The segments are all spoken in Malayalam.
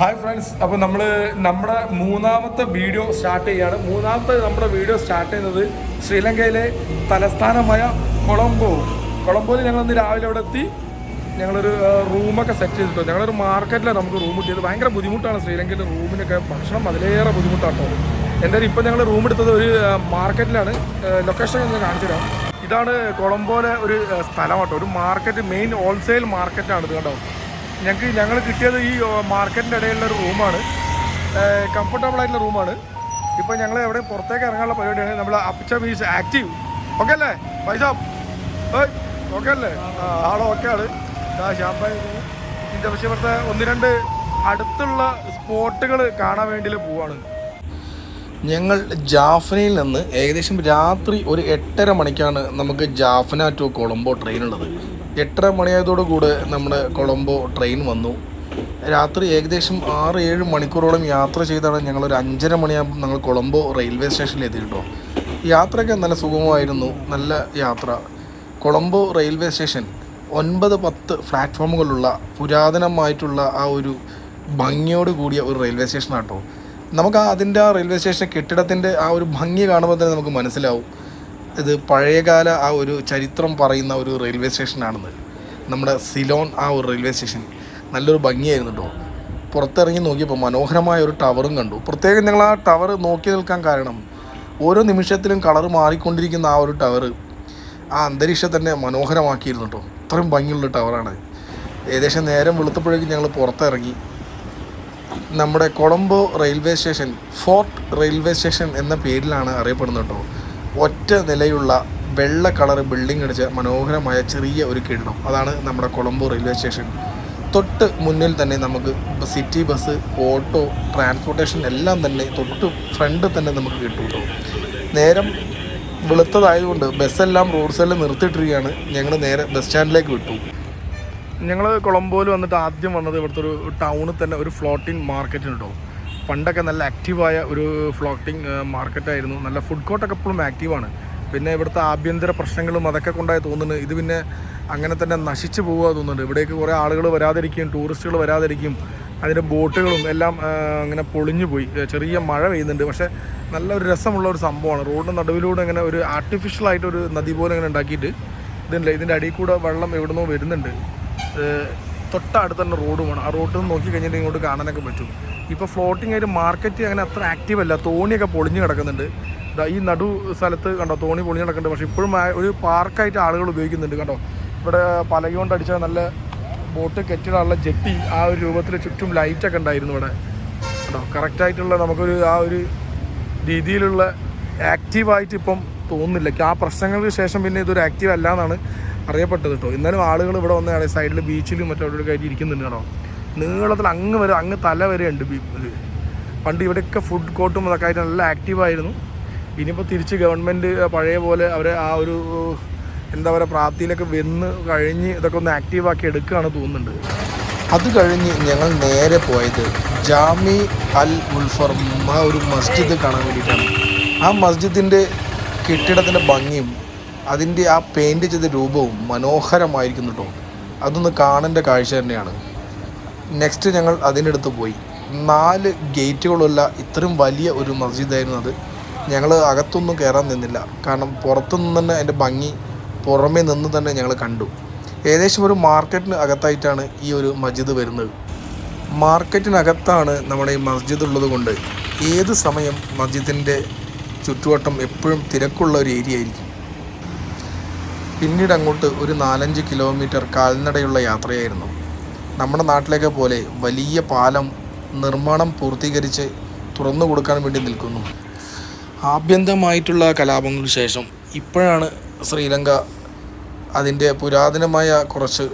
ഹായ് ഫ്രണ്ട്സ് അപ്പോൾ നമ്മൾ നമ്മുടെ മൂന്നാമത്തെ വീഡിയോ സ്റ്റാർട്ട് ചെയ്യാണ്. മൂന്നാമത്തെ നമ്മുടെ വീഡിയോ സ്റ്റാർട്ട് ചെയ്യുന്നത് ശ്രീലങ്കയിലെ തലസ്ഥാനമായ കൊളംബോ. കൊളംബോയിൽ ഞങ്ങൾ ഇന്ന് രാവിലെ അവിടെ എത്തി. ഞങ്ങളൊരു റൂമൊക്കെ സെറ്റ് ചെയ്തിട്ടോ. ഞങ്ങളൊരു മാർക്കറ്റിലാണ് നമുക്ക് റൂം കിട്ടിയത്. ഭയങ്കര ബുദ്ധിമുട്ടാണ് ശ്രീലങ്കയിലെ റൂമിനൊക്കെ ഭക്ഷണം അതിലേറെ ബുദ്ധിമുട്ടാട്ടോ. എന്തായാലും ഇപ്പം ഞങ്ങൾ റൂം എടുത്തത് ഒരു മാർക്കറ്റിലാണ് ലൊക്കേഷൻ ഞാൻ കാണിച്ചു തരാം ഇതാണ് കൊളംബോയിലെ ഒരു സ്ഥലം കേട്ടോ ഒരു മാർക്കറ്റ് മെയിൻ ഹോൾസെയിൽ മാർക്കറ്റാണ് ഇത് കേട്ടോ ഞങ്ങൾക്ക് ഞങ്ങൾ കിട്ടിയത് ഈ മാർക്കറ്റിന്റെ ഇടയിലുള്ള ഒരു റൂമാണ്. കംഫർട്ടബിൾ ആയിട്ടുള്ള റൂമാണ്. ഇപ്പോൾ ഞങ്ങൾ എവിടെ പുറത്തേക്ക് ഇറങ്ങാനുള്ള പരിപാടിയാണ്. നമ്മൾ അപ്പിച്ച മീൻസ് ആക്റ്റീവ് ഓക്കെ അല്ലേ? പൈസ. ഓക്കെ അല്ലേ? ആളോ ഓക്കെ ആണ്. ഇതിന്റെ പക്ഷേ ഇവിടുത്തെ ഒന്ന് രണ്ട് അടുത്തുള്ള സ്പോട്ടുകൾ കാണാൻ വേണ്ടി പോവാണ്. ഞങ്ങൾ ജാഫ്നയിൽ നിന്ന് ഏകദേശം രാത്രി ഒരു എട്ടര മണിക്കാണ് നമുക്ക് ജാഫ്ന ടു കൊളംബോ ട്രെയിൻ ഉള്ളത്. എട്ടര മണിയായതോടു കൂടെ നമ്മുടെ കൊളംബോ ട്രെയിൻ വന്നു. രാത്രി ഏകദേശം ആറ് ഏഴ് മണിക്കൂറോളം യാത്ര ചെയ്താണ് ഞങ്ങൾ ഒരു അഞ്ചര മണിയാകുമ്പോൾ ഞങ്ങൾ കൊളംബോ റെയിൽവേ സ്റ്റേഷനിൽ എത്തി കേട്ടോ യാത്രയൊക്കെ നല്ല സുഗമമായിരുന്നു നല്ല യാത്ര. കൊളംബോ റെയിൽവേ സ്റ്റേഷൻ ഒൻപത് പത്ത് പ്ലാറ്റ്ഫോമുകളുള്ള പുരാതനമായിട്ടുള്ള ആ ഒരു ഭംഗിയോട് കൂടിയ ഒരു റെയിൽവേ സ്റ്റേഷനാണ് കേട്ടോ നമുക്ക് അതിന്റെ ആ റെയിൽവേ സ്റ്റേഷൻ കെട്ടിടത്തിന്റെ ആ ഒരു ഭംഗി കാണുമ്പോൾ തന്നെ നമുക്ക് മനസ്സിലാവും. ഇത് പഴയകാല ആ ഒരു ചരിത്രം പറയുന്ന ഒരു റെയിൽവേ സ്റ്റേഷനാണെന്ന്. നമ്മുടെ സിലോൺ ആ ഒരു റെയിൽവേ സ്റ്റേഷൻ. നല്ലൊരു ഭംഗിയായിരുന്നു കേട്ടോ പുറത്തിറങ്ങി നോക്കിയപ്പോൾ മനോഹരമായ ഒരു ടവറും കണ്ടു. പ്രത്യേകം ഞങ്ങൾ ആ ടവർ നോക്കി നിൽക്കാൻ കാരണം ഓരോ നിമിഷത്തിലും കളർ മാറിക്കൊണ്ടിരിക്കുന്ന ആ ഒരു ടവർ ആ അന്തരീക്ഷം തന്നെ മനോഹരമാക്കിയിരുന്നു കേട്ടോ അത്രയും ഭംഗിയുള്ള ടവറാണ്. ഏകദേശം നേരം വെളുത്തപ്പോഴേക്കും ഞങ്ങൾ പുറത്തിറങ്ങി. നമ്മുടെ Colombo railway station Fort railway station എന്ന പേരിലാണ് അറിയപ്പെടുന്നത് കേട്ടോ ഒറ്റ നിലയുള്ള വെള്ള കളർ ബിൽഡിംഗ് അടിച്ച മനോഹരമായ ചെറിയ ഒരു കെട്ടിടം. അതാണ് നമ്മുടെ കൊളംബോ റെയിൽവേ സ്റ്റേഷൻ. തൊട്ട് മുന്നിൽ തന്നെ നമുക്ക് സിറ്റി ബസ് ഓട്ടോ ട്രാൻസ്പോർട്ടേഷൻ എല്ലാം തന്നെ തൊട്ട് ഫ്രണ്ട് തന്നെ നമുക്ക് കിട്ടും നേരം വെളുത്തതായതുകൊണ്ട് ബസ്സെല്ലാം റോഡ് സൈഡിൽ നിർത്തിയിട്ടിരിക്കുകയാണ്. ഞങ്ങൾ നേരെ ബസ് സ്റ്റാൻഡിലേക്ക് വിട്ടു. ഞങ്ങൾ കൊളംബോയിൽ വന്നിട്ട് ആദ്യം വന്നത് ഇവിടുത്തെ ഒരു ടൗണിൽ തന്നെ ഒരു ഫ്ലോട്ടിംഗ് മാർക്കറ്റ് ഉണ്ടോ പണ്ടൊക്കെ നല്ല ആക്റ്റീവായ ഒരു ഫ്ലോട്ടിംഗ് മാർക്കറ്റായിരുന്നു നല്ല ഫുഡ് കോർട്ടൊക്കെ എപ്പോഴും ആക്റ്റീവാണ് പിന്നെ ഇവിടുത്തെ ആഭ്യന്തര പ്രശ്നങ്ങളും അതൊക്കെ കൊണ്ടായി തോന്നുന്നു. ഇത് പിന്നെ അങ്ങനെ തന്നെ നശിച്ചു പോകുക തോന്നുന്നുണ്ട്. ഇവിടേക്ക് കുറേ ആളുകൾ വരാതിരിക്കും ടൂറിസ്റ്റുകൾ വരാതിരിക്കും. അതിന്റെ ബോട്ടുകളും എല്ലാം അങ്ങനെ പൊളിഞ്ഞു പോയി. ചെറിയ മഴ പെയ്യുന്നുണ്ട്. പക്ഷേ നല്ലൊരു രസമുള്ള ഒരു സംഭവമാണ്. റോഡിന്റെ നടുവിലൂടെ ഇങ്ങനെ ഒരു ആർട്ടിഫിഷ്യലായിട്ടൊരു നദി പോലെ ഇങ്ങനെ ഉണ്ടാക്കിയിട്ട് ഇതിന്റെ ഇതിന്റെ അടിയിൽ കൂടെ വെള്ളം എവിടുന്നോ വരുന്നുണ്ട്. തൊട്ടടുത്ത് തന്നെ റോഡുമാണ് ആ റോഡിൽ നിന്ന് നോക്കി കഴിഞ്ഞിട്ട് ഇങ്ങോട്ട് കാണാനൊക്കെ പറ്റും. ഇപ്പോൾ ഫ്ലോട്ടിംഗ് ആയിട്ട് മാർക്കറ്റ് അങ്ങനെ അത്ര ആക്റ്റീവ് അല്ല. തോണിയൊക്കെ പൊളിഞ്ഞ് കിടക്കുന്നുണ്ട്. ഈ നടു സ്ഥലത്ത് കണ്ടോ തോണി പൊളിഞ്ഞ് കിടക്കുന്നുണ്ട്. പക്ഷേ ഇപ്പോഴും ഒരു പാർക്കായിട്ട് ആളുകൾ ഉപയോഗിക്കുന്നുണ്ട് കണ്ടോ. ഇവിടെ പലക അടിച്ച നല്ല ബോട്ട് കെട്ടിടാനുള്ള ജെട്ടി ആ ഒരു രൂപത്തിൽ ചുറ്റും ലൈറ്റൊക്കെ ഉണ്ടായിരുന്നു ഇവിടെ. കണ്ടോ കറക്റ്റായിട്ടുള്ള നമുക്കൊരു ആ ഒരു രീതിയിലുള്ള ആക്റ്റീവായിട്ട് ഇപ്പം തോന്നുന്നില്ല. ആ പ്രശ്നങ്ങൾക്ക് ശേഷം പിന്നെ ഇതൊരു ആക്റ്റീവ് അല്ല എന്നാണ് അറിയപ്പെട്ടത് കേട്ടോ എന്നാലും ആളുകൾ ഇവിടെ വന്ന സൈഡിൽ ബീച്ചിലും മറ്റവിടെ കയറ്റി ഇരിക്കുന്നുണ്ട് കേട്ടോ. നീളത്തിൽ അങ്ങ് വരെ അങ്ങ് തല വരെയുണ്ട് ഇത്. പണ്ട് ഇവിടെയൊക്കെ ഫുഡ് കോർട്ടും അതൊക്കെ ആയിട്ട് നല്ല ആക്റ്റീവായിരുന്നു ഇനിയിപ്പോൾ തിരിച്ച് ഗവൺമെന്റ് പഴയ പോലെ അവരെ ആ ഒരു എന്താ പറയുക പ്രാപ്തിയിലൊക്കെ വന്ന് കഴിഞ്ഞ് ഇതൊക്കെ ഒന്ന് ആക്റ്റീവാക്കി എടുക്കുകയാണ് തോന്നുന്നുണ്ട്. അത് കഴിഞ്ഞ് ഞങ്ങൾ നേരെ പോയത് ജാമി അൽ ഉൽഫർ ആ ഒരു മസ്ജിദ് കാണാൻ വേണ്ടിയിട്ടാണ്. ആ മസ്ജിദിന്റെ കെട്ടിടത്തിന്റെ ഭംഗിയും അതിന്റെ ആ പെയിന്റ് ചെയ്ത രൂപവും മനോഹരമായിരിക്കുന്നു കേട്ടോ അതൊന്ന് കാണേണ്ട കാഴ്ച തന്നെയാണ്. നെക്സ്റ്റ് ഞങ്ങൾ അതിനടുത്ത് പോയി. നാല് ഗേറ്റുകളുള്ള ഇത്രയും വലിയ ഒരു മസ്ജിദായിരുന്നു അത്. ഞങ്ങൾ അകത്തൊന്നും കയറാൻ നിന്നില്ല. കാരണം പുറത്തുനിന്ന് തന്നെ അതിന്റെ ഭംഗി പുറമേ നിന്ന് തന്നെ ഞങ്ങൾ കണ്ടു. ഏകദേശം ഒരു മാർക്കറ്റിന് അകത്തായിട്ടാണ് ഈ ഒരു മസ്ജിദ് വരുന്നത്. മാർക്കറ്റിനകത്താണ് നമ്മുടെ ഈ മസ്ജിദ് ഉള്ളത് കൊണ്ട് ഏത് സമയം മസ്ജിദിന്റെ ചുറ്റുവട്ടം എപ്പോഴും തിരക്കുള്ള ഒരു ഏരിയ ആയിരിക്കും. പിന്നീട് അങ്ങോട്ട് ഒരു നാലഞ്ച് കിലോമീറ്റർ കാൽനടയുള്ള യാത്രയായിരുന്നു. നമ്മുടെ നാട്ടിലേക്ക് പോലെ വലിയ പാലം നിർമ്മാണം പൂർത്തീകരിച്ച് തുറന്നു കൊടുക്കാൻ വേണ്ടി നിൽക്കുന്നു. ആഭ്യന്തരമായിട്ടുള്ള കലാപങ്ങൾക്ക് ശേഷം ഇപ്പോഴാണ് ശ്രീലങ്ക അതിന്റെ പുരാതനമായ കുറച്ച്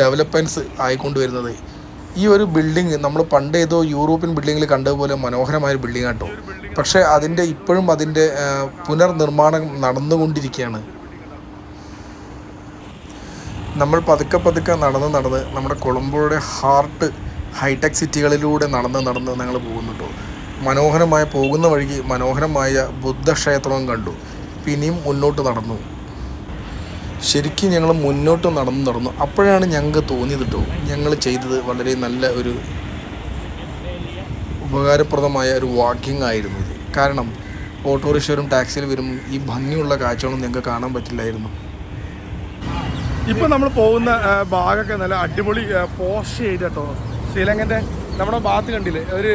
ഡെവലപ്മെന്റ്സ് ആയിക്കൊണ്ടുവരുന്നത് ഈ ഒരു ബിൽഡിങ് നമ്മൾ പണ്ട് ഏതോ യൂറോപ്യൻ ബിൽഡിങ്ങിൽ കണ്ടതുപോലെ മനോഹരമായ ബിൽഡിംഗ് ആട്ടോ. പക്ഷേ അതിന്റെ ഇപ്പോഴും അതിന്റെ പുനർനിർമ്മാണം നടന്നുകൊണ്ടിരിക്കുകയാണ്. നമ്മൾ പതുക്കെ പതുക്കെ നടന്ന് നടന്ന് നമ്മുടെ കൊളംബോയുടെ ഹാർട്ട് ഹൈടെക് സിറ്റികളിലൂടെ നടന്ന് നടന്ന് ഞങ്ങൾ പോകുന്നുണ്ടോ? മനോഹരമായ പോകുന്ന വഴിക്ക് മനോഹരമായ ബുദ്ധക്ഷേത്രവും കണ്ടു. പിന്നെയും മുന്നോട്ട് നടന്നു. ശരിക്കും ഞങ്ങൾ മുന്നോട്ട് നടന്നു നടന്നു. അപ്പോഴാണ് ഞങ്ങൾക്ക് തോന്നിയത് കേട്ടോ ഞങ്ങൾ ചെയ്തത് വളരെ നല്ല ഒരു ഉപകാരപ്രദമായ ഒരു വാക്കിംഗ് ആയിരുന്നു ഇത്. കാരണം ഓട്ടോറിക്ഷയിലും ടാക്സിയിൽ വരുമ്പോൾ ഈ ഭംഗിയുള്ള കാഴ്ചകളൊന്നും ഞങ്ങൾക്ക് കാണാൻ പറ്റില്ലായിരുന്നു. ഇപ്പൊ നമ്മൾ പോകുന്ന ഭാഗമൊക്കെ നല്ല അടിപൊളി പോസ്റ്റ് ചെയ്ത് കേട്ടോ ശ്രീലങ്കന്റെ നമ്മുടെ ഭാഗത്ത് കണ്ടില്ലേ? ഒരു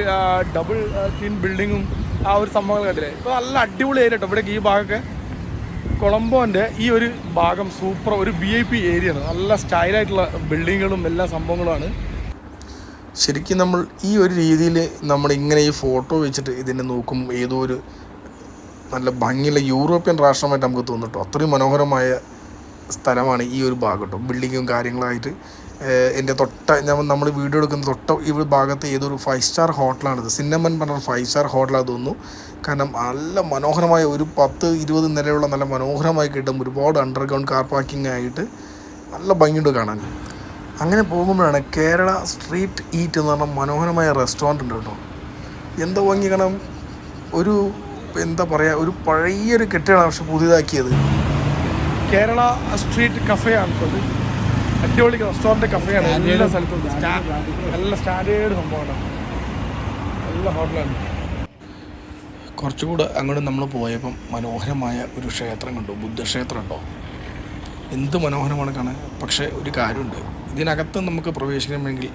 ഡബിൾ തീൻ ബിൽഡിങ്ങും ആ ഒരു സംഭവങ്ങൾ കണ്ടില്ലേ? ഇപ്പൊ നല്ല അടിപൊളി ഏരിയ കേട്ടോ ഇവിടെ ഈ ഭാഗമൊക്കെ കൊളംബോന്റെ ഈ ഒരു ഭാഗം സൂപ്പർ ഒരു വി ഐ പി ഏരിയ ആണ്. നല്ല സ്റ്റൈലായിട്ടുള്ള ബിൽഡിങ്ങുകളും എല്ലാ സംഭവങ്ങളുമാണ്. ശരിക്കും നമ്മൾ ഈ ഒരു രീതിയിൽ നമ്മൾ ഇങ്ങനെ ഈ ഫോട്ടോ വെച്ചിട്ട് ഇതിനെ നോക്കും ഏതോ ഒരു നല്ല ഭംഗിയുള്ള യൂറോപ്യൻ രാഷ്ട്രമായിട്ട് നമുക്ക് തോന്നിട്ടോ അത്രയും മനോഹരമായ സ്ഥലമാണ് ഈ ഒരു ഭാഗം. കേട്ടോ ബിൽഡിങ്ങും കാര്യങ്ങളായിട്ട് എന്റെ തൊട്ട ഞാൻ നമ്മൾ വീഡിയോ എടുക്കുന്ന തൊട്ട ഈ ഭാഗത്ത് ഏതൊരു ഫൈവ് സ്റ്റാർ ഹോട്ടലാണിത് സിന്നമൻ പറഞ്ഞ ഫൈവ് സ്റ്റാർ ഹോട്ടലാണ് തോന്നുന്നു. കാരണം നല്ല മനോഹരമായ ഒരു പത്ത് ഇരുപത് നിലയുള്ള നല്ല മനോഹരമായി കിട്ടും ഒരുപാട് അണ്ടർഗ്രൗണ്ട് കാർ പാർക്കിംഗ് ആയിട്ട് നല്ല ഭംഗിയുണ്ട് കാണാൻ. അങ്ങനെ പോകുമ്പോഴാണ് കേരള സ്ട്രീറ്റ് ഈറ്റ് എന്ന് പറഞ്ഞ മനോഹരമായ റെസ്റ്റോറന്റ് ഉണ്ട് കേട്ടോ. എന്താ ഭംഗി കാണാം ഒരു എന്താ പറയുക ഒരു പഴയൊരു കെട്ടിടമാണ് പക്ഷെ പുതിയതാക്കിയത്. കേരള സ്ട്രീറ്റ് കഫേ ആണ് ഇപ്പോൾ. അടിപൊളി റെസ്റ്റോറന്റ് കഫേയാണ്. എല്ലാ സ്ഥലത്തും നല്ല സ്റ്റാൻഡേർഡ് സംഭവമാണ്. നല്ല ഹോട്ടലാണ്. കുറച്ചുകൂടെ അങ്ങോട്ട് നമ്മൾ പോയപ്പം മനോഹരമായ ഒരു ക്ഷേത്രം കണ്ടു. ബുദ്ധക്ഷേത്രം ഉണ്ടോ? എന്ത് മനോഹരമാണ് കാണാൻ? പക്ഷേ ഒരു കാര്യമുണ്ട്. ഇതിനകത്ത് നമുക്ക് പ്രവേശിക്കണമെങ്കിൽ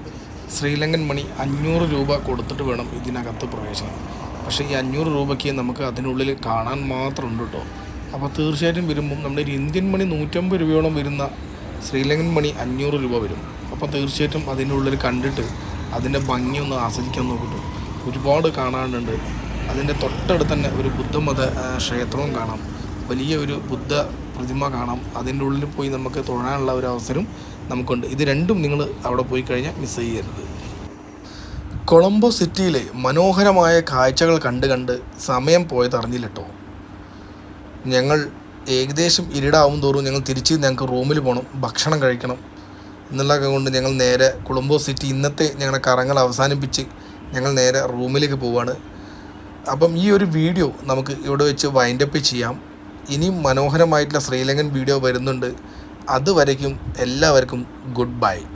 ശ്രീലങ്കൻ മണി അഞ്ഞൂറ് രൂപ കൊടുത്തിട്ട് വേണം ഇതിനകത്ത് പ്രവേശനം. പക്ഷേ ഈ അഞ്ഞൂറ് രൂപയ്ക്ക് നമുക്ക് അതിനുള്ളിൽ കാണാൻ മാത്രമുണ്ട് കേട്ടോ. അപ്പോൾ തീർച്ചയായിട്ടും വരുമ്പം നമ്മുടെ ഒരു ഇന്ത്യൻ മണി നൂറ്റമ്പത് രൂപയോളം വരുന്ന ശ്രീലങ്കൻ മണി അഞ്ഞൂറ് രൂപ വരും. അപ്പോൾ തീർച്ചയായിട്ടും അതിനുള്ളിൽ കണ്ടിട്ട് അതിന്റെ ഭംഗി ഒന്ന് ആസ്വദിക്കാൻ നോക്കിട്ടു. ഒരുപാട് കാണാനുണ്ട്. അതിന്റെ തൊട്ടടുത്ത് തന്നെ ഒരു ബുദ്ധമത ക്ഷേത്രവും കാണാം. വലിയ ഒരു ബുദ്ധ പ്രതിമ കാണാം. അതിന്റെ ഉള്ളിൽ പോയി നമുക്ക് തൊഴാനുള്ള ഒരു അവസരം നമുക്കുണ്ട്. ഇത് രണ്ടും നിങ്ങൾ അവിടെ പോയി കഴിഞ്ഞാൽ മിസ് ചെയ്യരുത്. കൊളംബോ സിറ്റിയിലെ മനോഹരമായ കാഴ്ചകൾ കണ്ട് കണ്ട് സമയം പോയതറിഞ്ഞില്ലട്ടോ ഞങ്ങൾ ഏകദേശം ഇരുടാവും തോറും ഞങ്ങൾ തിരിച്ച് ഞങ്ങൾക്ക് റൂമിൽ പോകണം ഭക്ഷണം കഴിക്കണം എന്നുള്ളതൊക്കെ കൊണ്ട് ഞങ്ങൾ നേരെ കൊളംബോ സിറ്റി ഇന്നത്തെ ഞങ്ങളുടെ കറങ്ങൾ അവസാനിപ്പിച്ച് ഞങ്ങൾ നേരെ റൂമിലേക്ക് പോവാണ്. അപ്പം ഈ ഒരു വീഡിയോ നമുക്ക് ഇവിടെ വെച്ച് വൈൻഡപ്പ് ചെയ്യാം. ഇനിയും മനോഹരമായിട്ടുള്ള ശ്രീലങ്കൻ വീഡിയോ വരുന്നുണ്ട്. അതുവരയ്ക്കും എല്ലാവർക്കും ഗുഡ് ബൈ